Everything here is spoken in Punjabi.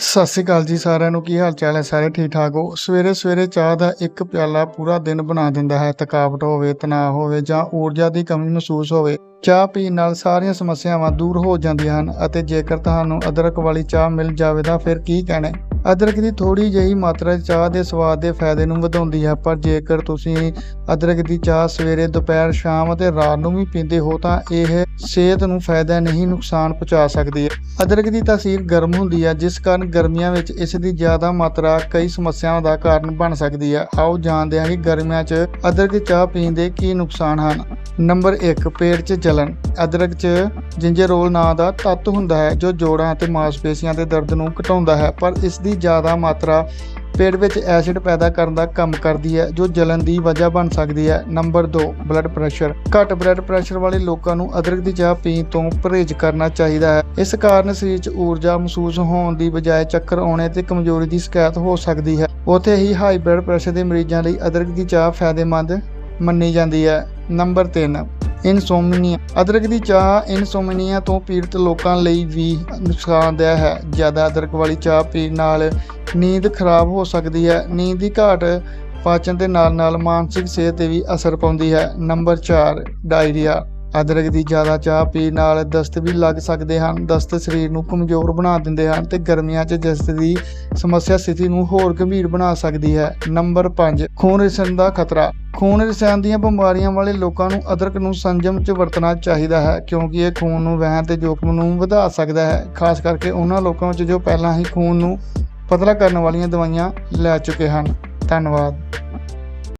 ਸਤਿ ਸ਼੍ਰੀ ਅਕਾਲ ਜੀ ਸਾਰਿਆਂ ਨੂੰ, ਕੀ ਹਾਲ ਚਾਲ ਹੈ? ਸਾਰੇ ਠੀਕ ਠਾਕ ਹੋ? ਸਵੇਰੇ ਸਵੇਰੇ ਚਾਹ ਦਾ ਇੱਕ ਪਿਆਲਾ ਪੂਰਾ ਦਿਨ ਬਣਾ ਦਿੰਦਾ ਹੈ। ਥਕਾਵਟ ਹੋਵੇ, ਤਣਾਅ ਹੋਵੇ ਜਾਂ ਊਰਜਾ ਦੀ ਕਮੀ ਮਹਿਸੂਸ ਹੋਵੇ, ਚਾਹ ਪੀਣ ਨਾਲ ਸਾਰੀਆਂ ਸਮੱਸਿਆਵਾਂ ਦੂਰ ਹੋ ਜਾਂਦੀਆਂ ਹਨ ਅਤੇ ਜੇਕਰ ਤੁਹਾਨੂੰ ਅਦਰਕ ਵਾਲੀ ਚਾਹ ਮਿਲ ਜਾਵੇ ਤਾਂ ਫਿਰ ਕੀ ਕਹਿਣਾ ਅਦਰਕ ਦੀ ਥੋੜੀ ਜਿਹੀ ਮਾਤਰਾ ਚਾਹ ਦੇ ਸਵਾਦ ਦੇ ਫਾਇਦੇ ਨੂੰ ਵਧਾਉਂਦੀ ਹੈ, ਪਰ ਜੇਕਰ ਤੁਸੀਂ ਅਦਰਕ ਦੀ ਚਾਹ ਸਵੇਰੇ, ਦੁਪਹਿਰ, ਸ਼ਾਮ ਅਤੇ ਰਾਤ ਨੂੰ ਵੀ ਪੀਂਦੇ ਹੋ, ਤਾਂ ਇਹ ਸਿਹਤ ਨੂੰ ਫਾਇਦਾ ਨਹੀਂ, ਨੁਕਸਾਨ ਪਹੁੰਚਾ ਸਕਦੀ ਹੈ। ਅਦਰਕ ਦੀ ਤਾਸੀਰ ਗਰਮ ਹੁੰਦੀ ਹੈ, ਜਿਸ ਕਾਰਨ ਗਰਮੀਆਂ ਵਿੱਚ ਇਸ ਦੀ ਜ਼ਿਆਦਾ ਮਾਤਰਾ ਕਈ ਸਮੱਸਿਆਵਾਂ ਦਾ ਕਾਰਨ ਬਣ ਸਕਦੀ ਹੈ। ਆਓ ਜਾਣਦੇ ਹਾਂ ਕਿ ਗਰਮੀਆਂ 'ਚ ਅਦਰਕ ਦੀ ਚਾਹ ਪੀਣ ਦੇ ਕੀ ਨੁਕਸਾਨ ਹਨ। ਨੰਬਰ 1 ਪੇਟ 'ਚ ਜਲਨ ਅਦਰਕ 'ਚ ਜਿੰਜਰੋਲ ਨਾਂ ਦਾ ਤੱਤ ਹੁੰਦਾ ਹੈ, ਜੋ ਜੋੜਾਂ ਅਤੇ ਮਾਸਪੇਸ਼ੀਆਂ ਦੇ ਦਰਦ ਨੂੰ ਘਟਾਉਂਦਾ ਹੈ, ਪਰ ਇਸ ਦੀ ਜ਼ਿਆਦਾ ਮਾਤਰਾ ਪੇਟ ਵਿੱਚ ਐਸਿਡ ਪੈਦਾ ਕਰਨ ਦਾ ਕੰਮ ਕਰਦੀ ਹੈ, ਜੋ ਜਲਨ ਦੀ ਵਜ੍ਹਾ ਬਣ ਸਕਦੀ ਹੈ। ਨੰਬਰ 2 ਬਲੱਡ ਪ੍ਰੈਸ਼ਰ ਘੱਟ ਬਲੱਡ ਪ੍ਰੈਸ਼ਰ ਵਾਲੇ ਲੋਕਾਂ ਨੂੰ ਅਦਰਕ ਦੀ ਚਾਹ ਪੀਣ ਤੋਂ ਪਰਹੇਜ਼ ਕਰਨਾ ਚਾਹੀਦਾ ਹੈ। ਇਸ ਕਾਰਨ ਸਰੀਰ 'ਚ ਊਰਜਾ ਮਹਿਸੂਸ ਹੋਣ ਦੀ ਬਜਾਏ ਚੱਕਰ ਆਉਣੇ ਤੇ ਕਮਜ਼ੋਰੀ ਦੀ ਸ਼ਿਕਾਇਤ ਹੋ ਸਕਦੀ ਹੈ। ਉੱਥੇ ਹੀ ਹਾਈ ਬਲੱਡ ਪ੍ਰੈਸ਼ਰ ਦੇ ਮਰੀਜ਼ਾਂ ਲਈ ਅਦਰਕ ਦੀ ਚਾਹ ਫਾਇਦੇਮੰਦ ਮੰਨੀ ਜਾਂਦੀ ਹੈ। Number 3 insomnia. ਅਦਰਕ ਦੀ ਚਾਹ ਇਨਸੋਮਨੀਆ ਤੋਂ ਪੀੜਤ ਲੋਕਾਂ ਲਈ ਵੀ ਨੁਕਸਾਨਦੇਹ ਹੈ। ਜ਼ਿਆਦਾ ਅਦਰਕ ਵਾਲੀ ਚਾਹ ਪੀਣ ਨਾਲ ਨੀਂਦ ਖਰਾਬ ਹੋ ਸਕਦੀ ਹੈ। ਨੀਂਦ ਦੀ ਘਾਟ ਪਾਚਨ ਦੇ ਨਾਲ ਨਾਲ ਮਾਨਸਿਕ ਸਿਹਤ ਤੇ ਵੀ ਅਸਰ ਪਾਉਂਦੀ ਹੈ। Number 4 diarrhoea. ਅਦਰਕ ਦੀ ਜ਼ਿਆਦਾ ਚਾਹ ਪੀਣ ਨਾਲ ਦਸਤ ਵੀ ਲੱਗ ਸਕਦੇ ਹਨ। ਦਸਤ ਸਰੀਰ ਨੂੰ ਕਮਜ਼ੋਰ ਬਣਾ ਦਿੰਦੇ ਹਨ ਤੇ ਗਰਮੀਆਂ 'ਚ ਦਸਤ ਦੀ ਸਮੱਸਿਆ ਸਥਿਤੀ ਨੂੰ ਹੋਰ ਗੰਭੀਰ ਬਣਾ ਸਕਦੀ ਹੈ। ਨੰਬਰ 5 ਖੂਨ ਰਿਸਣ ਦਾ ਖਤਰਾ। ਖੂਨ ਰਿਸਾਨ ਦੀਆਂ ਬਿਮਾਰੀਆਂ ਵਾਲੇ ਲੋਕਾਂ ਨੂੰ ਅਦਰਕ ਨੂੰ ਸੰਜਮ 'ਚ ਵਰਤਣਾ ਚਾਹੀਦਾ ਹੈ, ਕਿਉਂਕਿ ਇਹ ਖੂਨ ਨੂੰ ਵਹਿਣ ਤੇ ਜੋਖਮ ਨੂੰ ਵਧਾ ਸਕਦਾ ਹੈ। ਖਾਸ ਕਰਕੇ ਉਹਨਾਂ ਲੋਕਾਂ ਵਿੱਚ ਜੋ ਪਹਿਲਾਂ ਹੀ ਖੂਨ ਨੂੰ ਪਤਲਾ ਕਰਨ ਵਾਲੀਆਂ ਦਵਾਈਆਂ ਲੈ ਚੁੱਕੇ ਹਨ। ਧੰਨਵਾਦ।